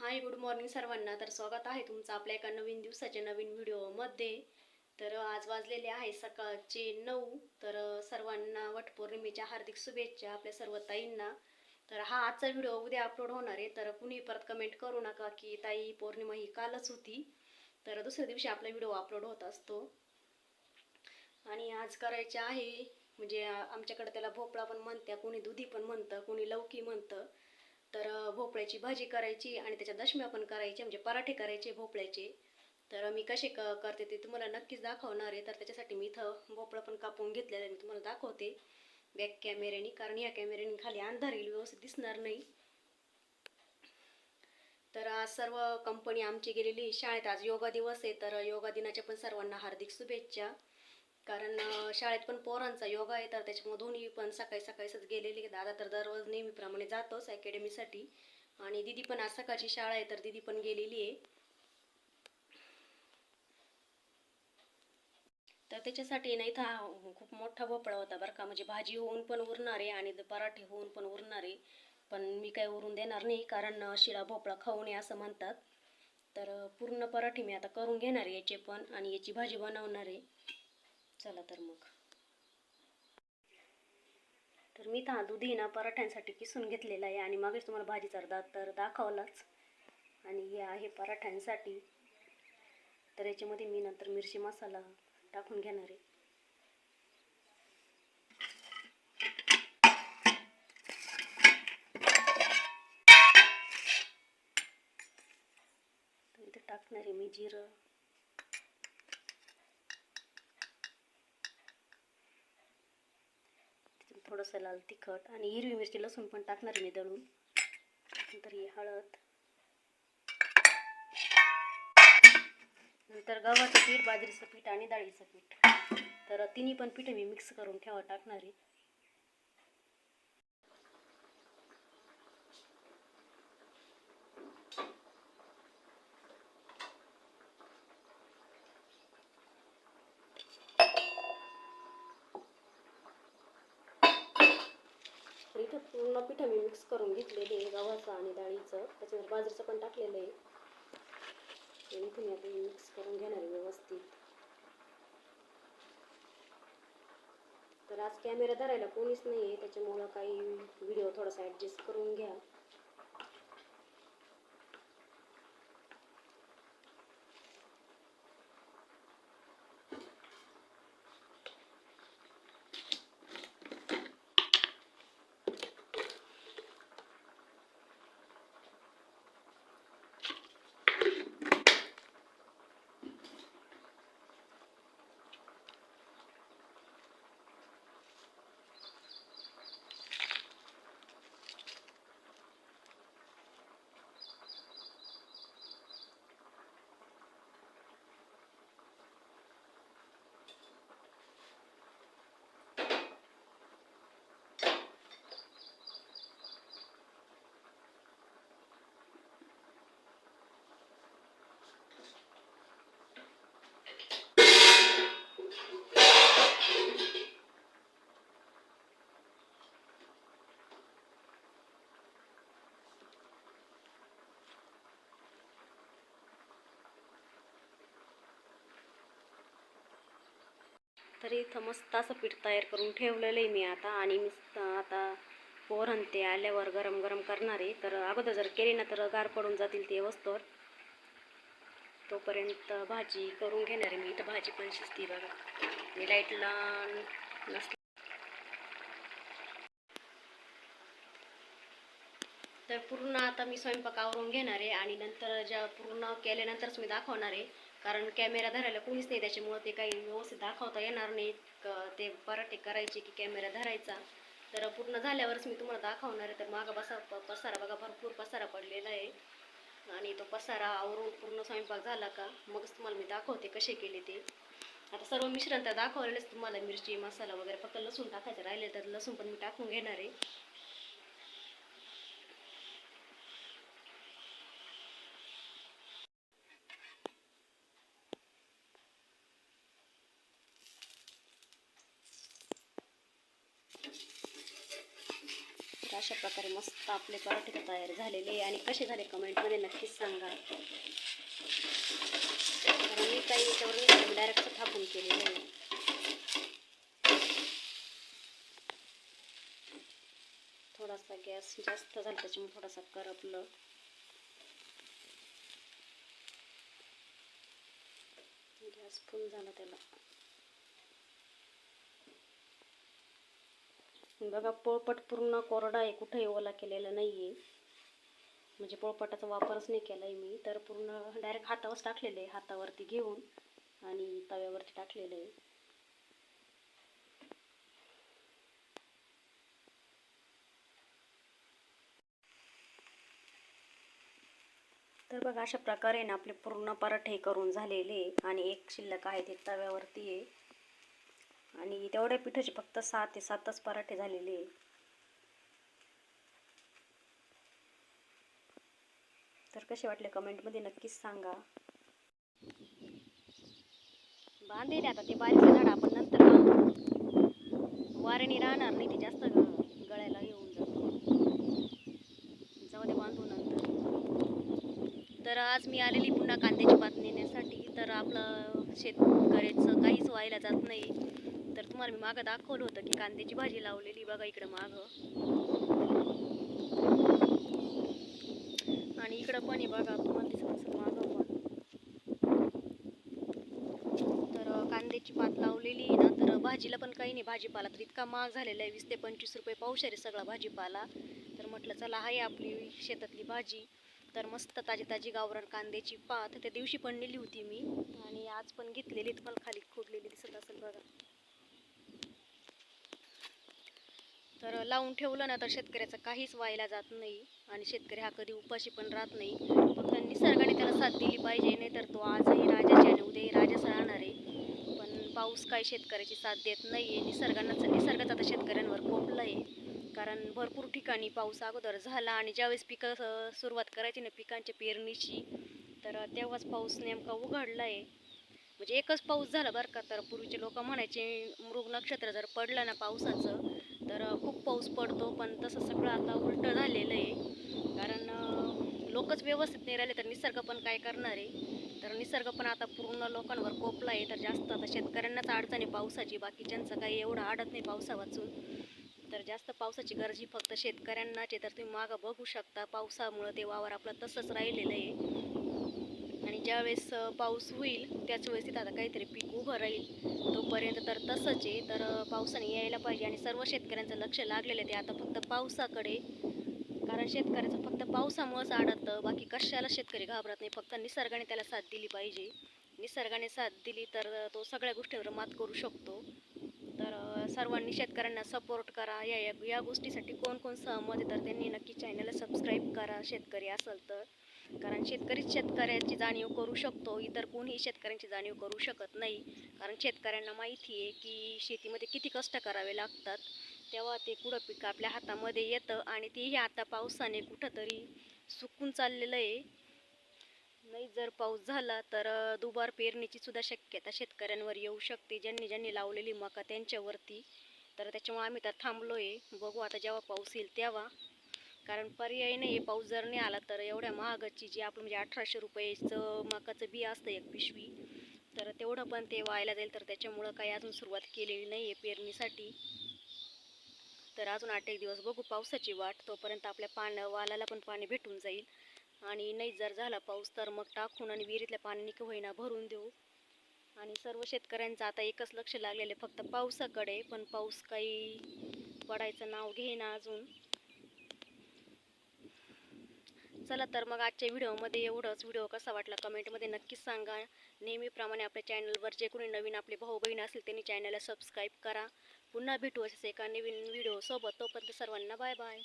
Hi good morning सर्वांना. तर स्वागत आहे तुमचं आपल्या एका नवीन दिवसाच्या नवीन व्हिडिओमध्ये. तर आज वाजलेले आहे सकाळचे नऊ. तर सर्वांना वटपौर्णिमेच्या हार्दिक शुभेच्छा आपल्या सर्व ताईंना. तर हा आजचा व्हिडिओ उद्या अपलोड होणार आहे. तर कुणी परत कमेंट करू नका की ताई पौर्णिमा ही कालच होती. तर दुसऱ्या दिवशी आपला व्हिडिओ अपलोड होत असतो. आणि आज करायचे आहे म्हणजे आमच्याकडे त्याला भोपळा पण म्हणत्या कोणी दुधी पण म्हणतं कोणी लौकी म्हणतं. तर भोपळ्याची भाजी करायची आणि त्याच्या दशम्या पण करायचे म्हणजे पराठे करायचे भोपळ्याचे. तर मी कसे क करते ते तुम्हाला नक्कीच दाखवणार आहे. तर त्याच्यासाठी मी इथं भोपळं पण कापून घेतलेलं आहे. मी तुम्हाला दाखवते. बॅक कॅमेऱ्याने कारण या कॅमेऱ्याने खाली अंधार येईल व्यवस्थित दिसणार नाही. तर आज सर्व कंपनी आमची गेलेली शाळेत आज योगा दिवस आहे. तर योगा दिनाच्या पण सर्वांना हार्दिक शुभेच्छा. कारण शाळेत पण पोरांचा योगा आहे तर त्याच्यामुळे दोन्ही पण सकाळी सकाळीच गेलेली आहे. दादा तर दररोज नेहमीप्रमाणे जातोच अकॅडमीसाठी. आणि दिदी पण आज सकाळची शाळा आहे तर दिदी पण गेलेली आहे. तर त्याच्यासाठी नाही तर हा खूप मोठा भोपळा होता बरं का. म्हणजे भाजी होऊन पण उरणार आहे आणि पराठे होऊन पण उरणार आहे. पण मी काय उरून देणार नाही कारण शिळा भोपळा खाऊ नये असं म्हणतात. तर पूर्ण पराठे मी आता करून घेणार आहे याचे पण आणि याची भाजी बनवणार आहे. चला तर मग. तर मी तर दुधी ना पराठ्यांसाठी किसून घेतलेला आहे आणि मागेच तुम्हाला भाजीचा अर्धा तर दाखवलाच. आणि हे आहे पराठ्यांसाठी. तर याच्यामध्ये मी नंतर मिरची मसाला टाकून घेणार आहे. इथे टाकणार आहे मी जिरं. थोडंसं लाल तिखट आणि हिरवी मिरची लसूण पण टाकणार आहे मी दळून. नंतर ही हळद. नंतर गव्हाचं पीठ बाजरीचं पीठ आणि डाळीचं पीठ. तर तिन्ही पण पीठ मी मिक्स करून ठेवा टाकणार आहे. तर पूर्ण पिठं मी मिक्स करून घेतलेले आहे गव्हाचं आणि डाळीचं. त्याच्यावर बाजरीचं पण टाकलेलं आहे. आणि इथे मी आता मिक्स करून घेणार आहे व्यवस्थित. तर आज कॅमेरा धरायला कोणीच नाही आहे त्याच्यामुळं काही व्हिडिओ थोडासा ॲडजस्ट करून घ्या. तर इथं मस्त असं पीठ तयार करून ठेवलेलं आहे मी आता. आणि मी आता पोरण ते आल्यावर गरम गरम करणार आहे. तर अगोदर जर केली ना तर गार पडून जातील ते वस्तूवर तोपर्यंत भाजी करून घेणार आहे मी. इथं भाजी पण शिजती बघा. मी लाईटला नसते तर पूर्ण आता मी स्वयंपाक आवरून घेणार आहे. आणि नंतर ज्या पूर्ण केल्यानंतरच मी दाखवणार आहे. कारण कॅमेरा धरायला कोणीच नाही त्याच्यामुळं ते काही व्यवस्थित दाखवता येणार नाही. ते पराठे करायचे की कॅमेरा धरायचा. तर पूर्ण झाल्यावरच मी तुम्हाला दाखवणार आहे. तर मागं बसा प- पसारा बघा भरपूर पसारा पडलेला आहे. आणि तो पसारा आवरून पूर्ण स्वयंपाक झाला का मगच तुम्हाला मी दाखवते कसे केले ते. आता सर्व मिश्रण तर दाखवलेलंच तुम्हाला मिरची मसाला वगैरे फक्त लसूण टाकायचं राहिले तर लसूण पण मी टाकून घेणार आहे तर अशा प्रकारे मस्त आपले पराठे तयार झालेले आहे आणि कसे झाले कमेंटमध्ये नक्कीच सांगा. कारण मी काही याच्यावर डायरेक्ट थापून केलेलं आहे. थोडासा गॅस जास्त झाला त्याच्यामुळे थोडासा करपलं. गॅस फुल झाला त्याला. बघा पोळपट पूर्ण कोरडा आहे कुठेही ओला केलेला नाही आहे म्हणजे पोळपटाचा वापरच नाही केला आहे मी. तर पूर्ण डायरेक्ट हातावरच टाकलेलं आहे. हातावरती घेऊन आणि तव्यावरती टाकलेलं आहे. तर बघा अशा प्रकारे ना आपले पूर्ण पराठे करून झालेले आणि एक शिल्लक आहे ते तव्यावरती आहे. आणि तेवढ्या पिठाचे फक्त सहा ते सातच पराठे झालेले तर कसे वाटले कमेंटमध्ये नक्कीच सांगा. बांधेल आता ते बारीक झाड आपण नंतर वारणी राहणार नाही ते जास्त गळ्याला गळायला येऊन जातो. जाऊ दे बांधू नंतर. तर आज मी आलेली पुन्हा कांद्याची पात नेण्यासाठी. तर आपलं शेतकऱ्याचं काहीच व्हायला जात नाही. तुम्हाला मी मागं दाखवलं होतं की कांद्याची भाजी लावलेली बघा इकडं मागं. आणि इकडं पण आहे बघा तुम्हाला दिसत असेल मागं पण. तर कांद्याची पात लावलेली आहे ना तर भाजीला पण काही नाही. भाजीपाला तर इतका महाग झालेला आहे वीस ते पंचवीस रुपये पावशेर आहे सगळा भाजीपाला. तर म्हटलं चला आहे आपली शेतातली भाजी. तर मस्त ताजी ताजी गावरान कांद्याची पात. त्या दिवशी पण नेली होती मी. आणि आज पण घेतलेली तुम्हाला खाली खोडलेली दिसत असेल बघा. तर लावून ठेवलं ना तर शेतकऱ्याचं काहीच व्हायला जात नाही आणि शेतकरी हा कधी उपाशी पण राहत नाही. फक्त निसर्गाने त्याला साथ दिली पाहिजे नाही तर तो आजही राजाचे आणि उद्याही राजाच राहणार आहे. पण पाऊस काही शेतकऱ्याची साथ देत नाही आहे निसर्गानंच निसर्गाचा आता शेतकऱ्यांवर कोपला आहे कारण भरपूर ठिकाणी पाऊस अगोदर झाला आणि ज्यावेळेस पिकं सुरुवात करायची ना पिकांच्या पेरणीची तर तेव्हाच पाऊस नेमका उघडला आहे म्हणजे एकच पाऊस झाला बरं का तर पूर्वीचे लोक म्हणायचे मृग नक्षत्र जर पडलं ना पावसाचं तर खूप पाऊस पडतो पण तसं सगळं आता उलटं झालेलं आहे. कारण लोकच व्यवस्थित नाही राहिले तर निसर्ग पण काय करणार आहे? तर निसर्ग पण आता पूर्ण लोकांवर कोपला आहे. तर जास्त आता शेतकऱ्यांनाच अडचण आहे पावसाची. बाकीच्यांचं काही एवढं अडत नाही पावसा वाचून तर जास्त पावसाची गरजी फक्त शेतकऱ्यांनाच आहे. तर तुम्ही मागं बघू शकता पावसामुळं ते वावर आपलं तसंच राहिलेलं आहे. ज्या ज्यावेळेस पाऊस होईल त्याच वेळेस तिथं आता काहीतरी पीक उभं राहील. तोपर्यंत तर तसंच आहे तर पावसाने यायला पाहिजे आणि सर्व शेतकऱ्यांचं लक्ष लागलेलं आहे ते आता फक्त पावसाकडे. कारण शेतकऱ्याचं फक्त पावसामुळंच अडतं बाकी कशाला शेतकरी घाबरत नाही. फक्त निसर्गाने त्याला साथ दिली पाहिजे. निसर्गाने साथ दिली तर तो सगळ्या गोष्टींवर मात करू शकतो. तर सर्वांनी शेतकऱ्यांना सपोर्ट करा. या या या गोष्टीसाठी कोण कोण सहमत आहे तर त्यांनी नक्की चॅनलला सबस्क्राईब करा शेतकरी असेल तर. कारण शेतकरीच शेतकऱ्याची जाणीव करू शकतो. इतर कोणीही शेतकऱ्यांची जाणीव करू शकत नाही. कारण शेतकऱ्यांना माहिती आहे की शेतीमध्ये किती कष्ट करावे लागतात. तेव्हा ते कुठं पीक आपल्या हातामध्ये येतं आणि तेही आता पावसाने कुठंतरी सुकून चाललेलं आहे. नाही जर पाऊस झाला तर दुबार पेरणीची सुद्धा शक्यता शेतकऱ्यांवर येऊ शकते. ज्यांनी ज्यांनी लावलेली मका त्यांच्यावरती. तर त्याच्यामुळे आम्ही तर थांबलो आहे बघू आता जेव्हा पाऊस येईल तेव्हा. कारण पर्याय नाही आहे पाऊस जर नाही आला तर एवढ्या महागाची जी आपण म्हणजे अठराशे रुपयेचं मकाचं बी असतं एक पिशवी तर तेवढं पण ते व्हायला जाईल. तर त्याच्यामुळं काही अजून सुरुवात केलेली नाही आहे पेरणीसाठी. तर अजून आठ एक दिवस बघू पावसाची वाट. तोपर्यंत आपल्या पाण्या वालाला पण पाणी भेटून जाईल. आणि नाही जर झाला पाऊस तर मग टाकून आणि विहिरीतल्या पाणी का होईना भरून देऊ. आणि सर्व शेतकऱ्यांचं आता एकच लक्ष लागलेलं आहे फक्त पावसाकडे. पण पाऊस काही पडायचं नाव घेईना अजून. चला तर मग आजच्या व्हिडिओमध्ये एवढंच. व्हिडिओ कसा वाटला कमेंटमध्ये नक्कीच सांगा. नेहमीप्रमाणे आपल्या चॅनलवर जे कोणी नवीन आपले भाऊ बहीण असतील त्यांनी चॅनलला सबस्क्राईब करा. पुन्हा भेटू असेच एका नवीन व्हिडिओसोबत. तोपर्यंत सर्वांना बाय बाय